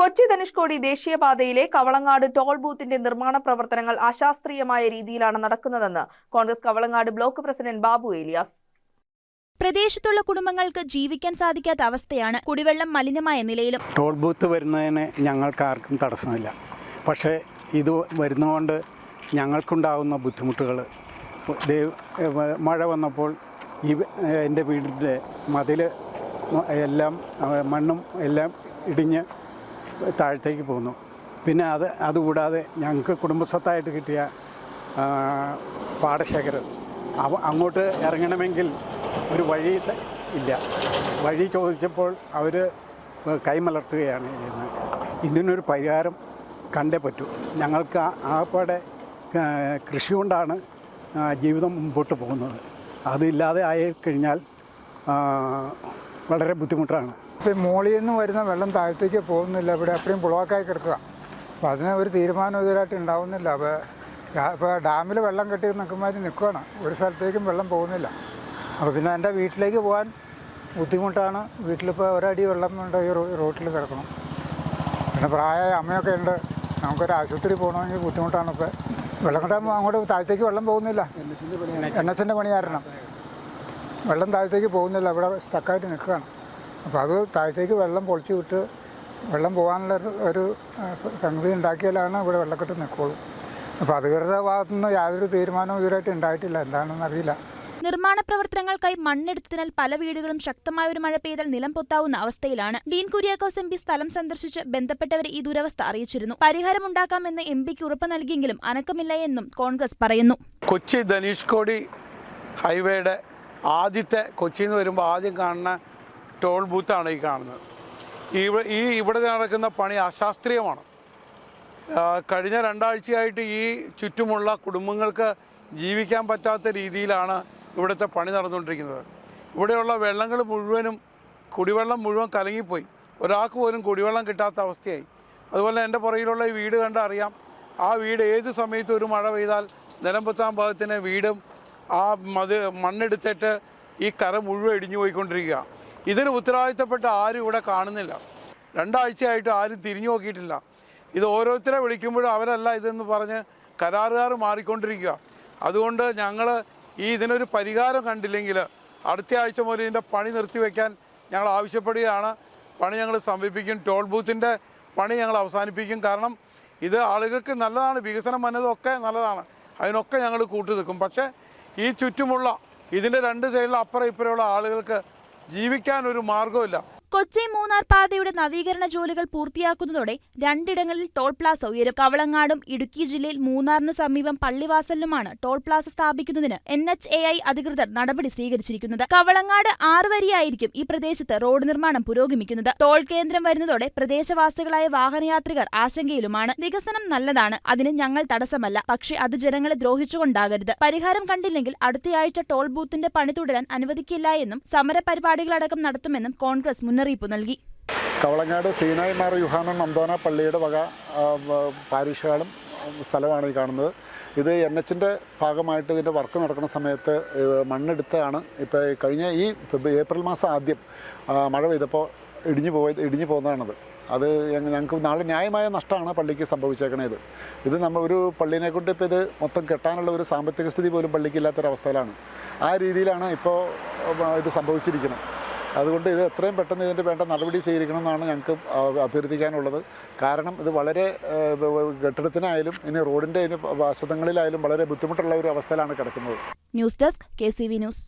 കൊച്ചി ധനുഷ്കോടി ദേശീയപാതയിലെ കവളങ്ങാട് ടോൾ ബൂത്തിന്റെ നിർമ്മാണ പ്രവർത്തനങ്ങൾ അശാസ്ത്രീയമായ രീതിയിലാണ് നടക്കുന്നതെന്ന് കോൺഗ്രസ് കവളങ്ങാട് ബ്ലോക്ക് പ്രസിഡന്റ് ബാബു ഏലിയാസ് പ്രദേശത്തുള്ള കുടുംബങ്ങൾക്ക് ജീവിക്കാൻ സാധിക്കാത്ത അവസ്ഥയാണ് കുടിവെള്ളം മലിനമായ നിലയിലും. ടോൾ ബൂത്ത് വരുന്നതിന് ഞങ്ങൾക്ക് ആർക്കും തടസ്സമില്ല. പക്ഷേ ഇത് വരുന്നതുകൊണ്ട് ഞങ്ങൾക്കുണ്ടാകുന്ന ബുദ്ധിമുട്ടുകൾ മഴ വന്നപ്പോൾ ഈ എന്റെ വീടിന്റെ മതിൽ എല്ലാം മണ്ണും എല്ലാം ഇടിഞ്ഞ് താഴത്തേക്ക് പോകുന്നു. പിന്നെ അത് അതുകൂടാതെ ഞങ്ങൾക്ക് കുടുംബസ്വത്തായിട്ട് കിട്ടിയ പാടശേഖരം. അവ അങ്ങോട്ട് ഇറങ്ങണമെങ്കിൽ ഒരു വഴി ഇല്ല. വഴി ചോദിച്ചപ്പോൾ അവർ കൈമലർത്തുകയാണ് ചെയ്യുന്നത്. ഇതിനൊരു പരിഹാരം കണ്ടേ പറ്റൂ. ഞങ്ങൾക്ക് ആ- ആപ്പാടെ കൃഷി കൊണ്ടാണ് ജീവിതം മുമ്പോട്ട് പോകുന്നത്. അതില്ലാതെ ആയി കഴിഞ്ഞാൽ വളരെ ബുദ്ധിമുട്ടാണ്. ഇപ്പം മോളിൽ നിന്ന് വരുന്ന വെള്ളം താഴത്തേക്ക് പോകുന്നില്ല. ഇവിടെ എപ്പോഴും ബ്ലോക്കായി കിടക്കുക. അപ്പോൾ അതിന് ഒരു തീരുമാനം ഇതുവരായിട്ട് ഉണ്ടാവുന്നില്ല. അപ്പോൾ ഇപ്പോൾ ഡാമിൽ വെള്ളം കെട്ടി നിൽക്കുമ്പോൾ നിൽക്കുകയാണ് ഒരു സ്ഥലത്തേക്കും വെള്ളം പോകുന്നില്ല. അപ്പോൾ പിന്നെ എന്റെ വീട്ടിലേക്ക് പോകാൻ ബുദ്ധിമുട്ടാണ്. വീട്ടിലിപ്പോൾ ഒരടി വെള്ളം കൊണ്ട് ഈ റോട്ടിൽ കിടക്കണം. പിന്നെ പ്രായമായ അമ്മയൊക്കെ ഉണ്ട്. നമുക്കൊരു ആശുപത്രി പോകണമെങ്കിൽ ബുദ്ധിമുട്ടാണ്. ഇപ്പോൾ വെള്ളം കിട്ടാൻ അങ്ങോട്ട് താഴത്തേക്ക് വെള്ളം പോകുന്നില്ല. എച്ചിന്റെ പണി കാരണം വെള്ളം താഴത്തേക്ക് പോകുന്നില്ല. ഇവിടെ സ്റ്റക്കായിട്ട് നിൽക്കുകയാണ്. അപ്പോൾ അത് താഴത്തേക്ക് വെള്ളം പൊളിച്ചു വിട്ട് വെള്ളം പോകാനുള്ള ഒരു- ഒരു സംഗതി ഉണ്ടാക്കിയാലാണ് ഇവിടെ വെള്ളക്കെട്ട് നിൽക്കുള്ളൂ. അപ്പോൾ അധികൃതരുടെ ഭാഗത്തുനിന്ന് യാതൊരു തീരുമാനവും ഇതുവരായിട്ട് ഉണ്ടായിട്ടില്ല. എന്താണെന്ന് അറിയില്ല. നിർമ്മാണ പ്രവർത്തനങ്ങൾക്കായി മണ്ണെടുത്തതിനാൽ പല വീടുകളും ശക്തമായ ഒരു മഴ പെയ്താൽ നിലം പൊത്താവുന്ന അവസ്ഥയിലാണ്. ഡീൻ കുര്യാക്കോസ് എം പി സ്ഥലം സന്ദർശിച്ച് ബന്ധപ്പെട്ടവരെ ഈ ദുരവസ്ഥ അറിയിച്ചിരുന്നു. പരിഹാരമുണ്ടാക്കാമെന്ന് എം പിക്ക് ഉറപ്പ് നൽകിയെങ്കിലും അനക്കമില്ല എന്നും കോൺഗ്രസ് പറയുന്നു. കൊച്ചി ധനുഷ്കോടി ഹൈവേയുടെ ആദ്യത്തെ കൊച്ചിയിൽ നിന്ന് വരുമ്പോൾ ആദ്യം കാണുന്ന ടോൾ ബൂത്താണ് ഈ കാണുന്നത്. ഈ ഇവിടെ നടക്കുന്ന പണി അശാസ്ത്രീയമാണ്. കഴിഞ്ഞ രണ്ടാഴ്ചയായിട്ട് ഈ ചുറ്റുമുള്ള കുടുംബങ്ങൾക്ക് ജീവിക്കാൻ പറ്റാത്ത രീതിയിലാണ് ഇവിടുത്തെ പണി നടന്നുകൊണ്ടിരിക്കുന്നത്. ഇവിടെയുള്ള വെള്ളങ്ങൾ മുഴുവനും കുടിവെള്ളം മുഴുവൻ കലങ്ങിപ്പോയി. ഒരാൾക്ക് പോലും കുടിവെള്ളം കിട്ടാത്ത അവസ്ഥയായി. അതുപോലെ എന്റെ പുറകിലുള്ള ഈ വീട് കണ്ടാൽ അറിയാം. ആ വീട് ഏത് സമയത്തും ഒരു മഴ പെയ്താൽ നിലമ്പത്താൻ ഭാഗത്തിന് വീടും ആ മത് മണ്ണെടുത്തിട്ട് ഈ കര മുഴുവൻ ഇടിഞ്ഞു പോയിക്കൊണ്ടിരിക്കുക ഇതിന് ഉത്തരവാദിത്തപ്പെട്ട ആരും ഇവിടെ കാണുന്നില്ല. രണ്ടാഴ്ചയായിട്ട് ആരും തിരിഞ്ഞു നോക്കിയിട്ടില്ല. ഇത് ഓരോരുത്തരെ വിളിക്കുമ്പോഴും അവരല്ല ഇതെന്ന് പറഞ്ഞ് കരാറുകാർ മാറിക്കൊണ്ടിരിക്കുക. അതുകൊണ്ട് ഞങ്ങൾ ഈ ഇതിനൊരു പരിഹാരം കണ്ടില്ലെങ്കിൽ അടുത്ത ആഴ്ച മുതൽ ഇതിന്റെ പണി നിർത്തിവെക്കാൻ ഞങ്ങൾ ആവശ്യപ്പെടുകയാണ്. പണി ഞങ്ങൾ സമീപിക്കും. ടോൾ ബൂത്തിന്റെ പണി ഞങ്ങൾ അവസാനിപ്പിക്കും. കാരണം ഇത് ആളുകൾക്ക് നല്ലതാണ്. വികസനം വന്നതൊക്കെ നല്ലതാണ്. അതിനൊക്കെ ഞങ്ങൾ കൂട്ടു നിൽക്കും പക്ഷേ ഈ ചുറ്റുമുള്ള ഇതിന്റെ രണ്ട് സൈഡിലും അപ്പുറം ഇപ്പുറമുള്ള ആളുകൾക്ക് ജീവിക്കാൻ ഒരു മാർഗമില്ല കൊച്ചി മൂന്നാർ പാതയുടെ നവീകരണ ജോലികൾ പൂർത്തിയാക്കുന്നതോടെ രണ്ടിടങ്ങളിൽ ടോൾ പ്ലാസ ഉയരും. കവളങ്ങാടും ഇടുക്കി ജില്ലയിൽ മൂന്നാറിന് സമീപം പള്ളിവാസലിലുമാണ് ടോൾ പ്ലാസ സ്ഥാപിക്കുന്നതിന് എൻ എച്ച് എ ഐ അധികൃതർ നടപടി സ്വീകരിച്ചിരിക്കുന്നത്. കവളങ്ങാട് ആറ് വരിയായിരിക്കും ഈ പ്രദേശത്ത് റോഡ് നിർമ്മാണം പുരോഗമിക്കുന്നത്. ടോൾ കേന്ദ്രം വരുന്നതോടെ പ്രദേശവാസികളായ വാഹനയാത്രികർ ആശങ്കയിലുമാണ്. വികസനം നല്ലതാണ് അതിന് ഞങ്ങൾ തടസ്സമല്ല പക്ഷേ അത് ജനങ്ങളെ ദ്രോഹിച്ചുകൊണ്ടാകരുത്. പരിഹാരം കണ്ടില്ലെങ്കിൽ അടുത്തയാഴ്ച ടോൾ ബൂത്തിന്റെ പണി തുടരാൻ അനുവദിക്കില്ല എന്നും സമരപരിപാടികളടക്കം നടത്തുമെന്നും കോൺഗ്രസ് മുന്നറിയിപ്പ് നൽകി. കവളങ്ങാട് സീനായി മാർ യുഹാനൻ നന്തോന പള്ളിയുടെ വക പാരിഷുകളും സ്ഥലമാണ് ഈ കാണുന്നത്. ഇത് എൻ എച്ചിന്റെ ഭാഗമായിട്ട് ഇതിന്റെ വർക്ക് നടക്കുന്ന സമയത്ത് മണ്ണെടുത്താണ് ഇപ്പോൾ കഴിഞ്ഞ ഈ ഏപ്രിൽ മാസം ആദ്യം മഴ പെയ്തപ്പോൾ ഇടിഞ്ഞു പോയത് ഇടിഞ്ഞു പോകുന്നതാണത്. അത് ഞങ്ങൾക്ക് നാളെ ന്യായമായ നഷ്ടമാണ് പള്ളിക്ക് സംഭവിച്ചേക്കണത് ഇത്. നമ്മൾ ഒരു പള്ളിനെ കൊണ്ട് ഇപ്പോൾ ഇത് മൊത്തം കെട്ടാനുള്ള ഒരു സാമ്പത്തിക സ്ഥിതി പോലും പള്ളിക്ക് ഇല്ലാത്തൊരവസ്ഥയിലാണ്. ആ രീതിയിലാണ് ഇപ്പോൾ ഇത് സംഭവിച്ചിരിക്കുന്നത്. അതുകൊണ്ട് ഇത് എത്രയും പെട്ടെന്ന് ഇതിന്റെ വേണ്ട നടപടി സ്വീകരിക്കണം എന്നാണ് ഞങ്ങൾക്ക് അഭ്യർത്ഥിക്കാനുള്ളത്. കാരണം ഇത് വളരെ കെട്ടിടത്തിനായാലും ഇനി റോഡിന്റെ ഇനി വശതങ്ങളിലായാലും വളരെ ബുദ്ധിമുട്ടുള്ള ഒരു അവസ്ഥയിലാണ് കിടക്കുന്നത്. News desk K news.